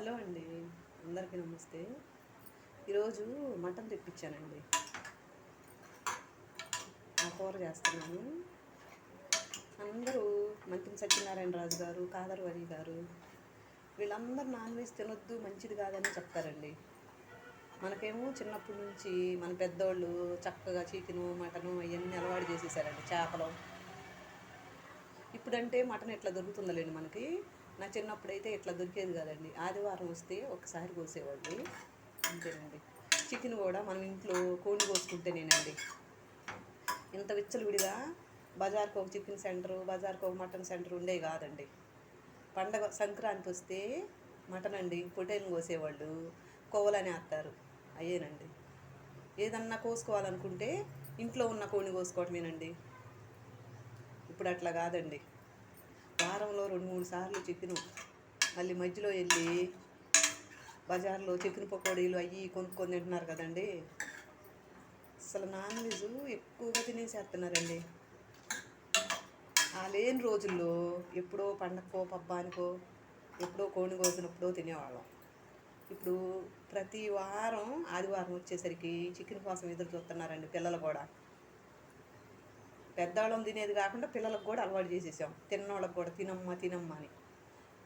Hello అండి అందరికీ నమస్తే. ఈరోజు మటన్ తెప్పించానండి. ఆ కూర చేస్తున్నాను. అందరూ మంత్రి సత్యనారాయణ రాజు గారు కాదర్వరి గారు వీళ్ళందరూ నాన్ వెజ్ తినొద్దు మంచిది కాదని చెప్తారండి. మనకేమో చిన్నప్పటి నుంచి మన పెద్దోళ్ళు చక్కగా చికెను మటను అవన్నీ అలవాటు చేసేసారండి చేపలు. ఇప్పుడంటే మటన్ ఎట్లా దొరుకుతుందిలేండి మనకి. నా చిన్నప్పుడు అయితే ఇట్లా దొరికేది కదండి. ఆదివారం వస్తే ఒకసారి కోసేవాళ్ళు అంతేనండి. చికెన్ కూడా మనం ఇంట్లో కోడి కోసుకుంటేనేనండి. ఇంత విచ్చలవిడిగా బజార్కు ఒక చికెన్ సెంటరు బజార్కు ఒక మటన్ సెంటర్ ఉండే కాదండి. పండగ సంక్రాంతి వస్తే మటన్ అండి పొటేలు కోసేవాళ్ళు కోవలని ఆస్తారు అయ్యేనండి. ఏదన్నా కోసుకోవాలనుకుంటే ఇంట్లో ఉన్న కోడిని కోసుకోవటమేనండి. ఇప్పుడు అట్లా కాదండి. వారంలో రెండు మూడు సార్లు చికెను మళ్ళీ మధ్యలో వెళ్ళి బజార్లో చికెన్ పకోడీలు అవి కొనుక్కొని తింటున్నారు కదండి. అసలు నాన్ వెజ్ ఎక్కువగా తినేసేస్తున్నారండి. ఆ లేని రోజుల్లో ఎప్పుడో పండగకో పబ్బానికో ఎప్పుడో కోడిని కోసినప్పుడో తినేవాళ్ళం. ఇప్పుడు ప్రతి వారం ఆదివారం వచ్చేసరికి చికెన్ కోసం ఎదురు చూస్తున్నారండి పిల్లలు కూడా. పెద్దవాళ్ళం తినేది కాకుండా పిల్లలకు కూడా అలవాటు చేసేసాం. తిన్నోళ్ళకి కూడా తినమ్మా తినమ్మా అని.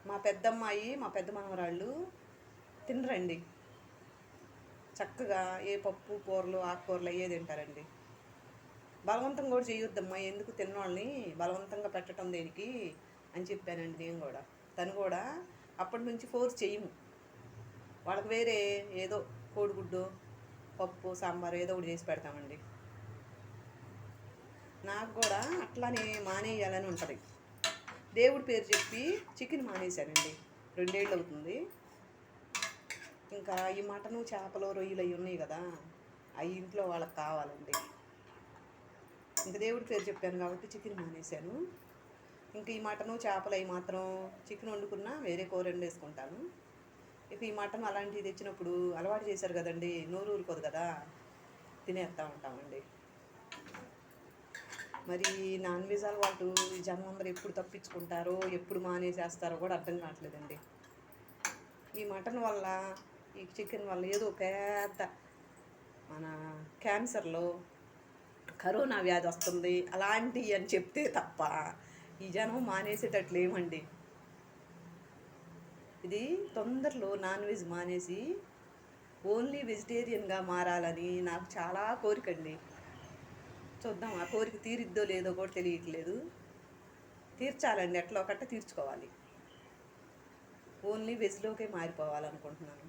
మా పెద్దమ్మాయి మా పెద్ద మనవరాళ్ళు తినరండి. చక్కగా ఏ పప్పు కూరలు ఆకుకూరలు అయ్యే తింటారండి. బలవంతం కూడా చేయొద్దమ్మా ఎందుకు తిన్నోళ్ళని బలవంతంగా పెట్టడం దేనికి అని చెప్పానండి నేను కూడా. తను కూడా అప్పటి నుంచి ఫోర్స్ చేయము. వాళ్ళకి వేరే ఏదో కోడిగుడ్డు పప్పు సాంబార్ ఏదో ఒకటి చేసి పెడతామండి. నాకు కూడా అట్లానే మానేయాలని ఉంటుంది. దేవుడి పేరు చెప్పి చికెన్ మానేశానండి. రెండేళ్ళు అవుతుంది ఇంకా ఈ మటను చేపలు రొయ్యలు అవి ఉన్నాయి కదా అవి ఇంట్లో వాళ్ళకి కావాలండి. ఇంకా దేవుడి పేరు చెప్పాను కాబట్టి చికెన్ మానేశాను. ఇంకా ఈ మటను చేపలు అవి మాత్రం చికెన్ వండుకున్నా వేరే కూర వండేసుకుంటాను. ఇక ఈ మటన్ అలాంటివి తెచ్చినప్పుడు అలవాటు చేశారు కదండి నోరు ఊరుకోదు కదా తినేస్తూ ఉంటామండి. మరి నాన్ వెజ్ అలవాటు ఈ జనం అందరూ ఎప్పుడు తప్పించుకుంటారో ఎప్పుడు మానేసేస్తారో కూడా అర్థం కావట్లేదండి. ఈ మటన్ వల్ల ఈ చికెన్ వల్ల ఏదో పెద్ద మన క్యాన్సర్లో కరోనా వ్యాధి వస్తుంది అలాంటివి అని చెప్తే తప్ప ఈ జనం మానేసేటట్లు ఏమండి? ఇది తొందరలో నాన్ వెజ్ మానేసి ఓన్లీ వెజిటేరియన్గా మారాలని నాకు చాలా కోరికండి చూద్దాం ఆ కోరిక తీరిద్దో లేదో కూడా తెలియట్లేదు. తీర్చాలండి ఎట్లా ఒకట తీర్చుకోవాలి. ఓన్లీ వెజ్లోకే మారిపోవాలనుకుంటున్నాను.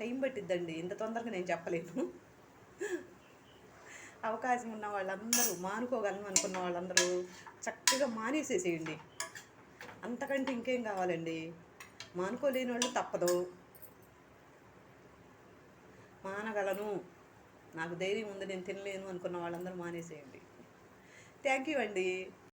టైం పట్టిద్దండి ఇంత తొందరగా నేను చెప్పలేను. అవకాశం ఉన్న వాళ్ళందరూ మానుకోగలను అనుకున్న వాళ్ళందరూ చక్కగా మానేసేసేయండి. అంతకంటే ఇంకేం కావాలండి? మానుకోలేని వాళ్ళు తప్పదు. మానగలను. నాకు ధైర్యం ఉంది నేను తినలేను అనుకున్న వాళ్ళందరూ మానేసేయండి. థ్యాంక్ యూ అండి.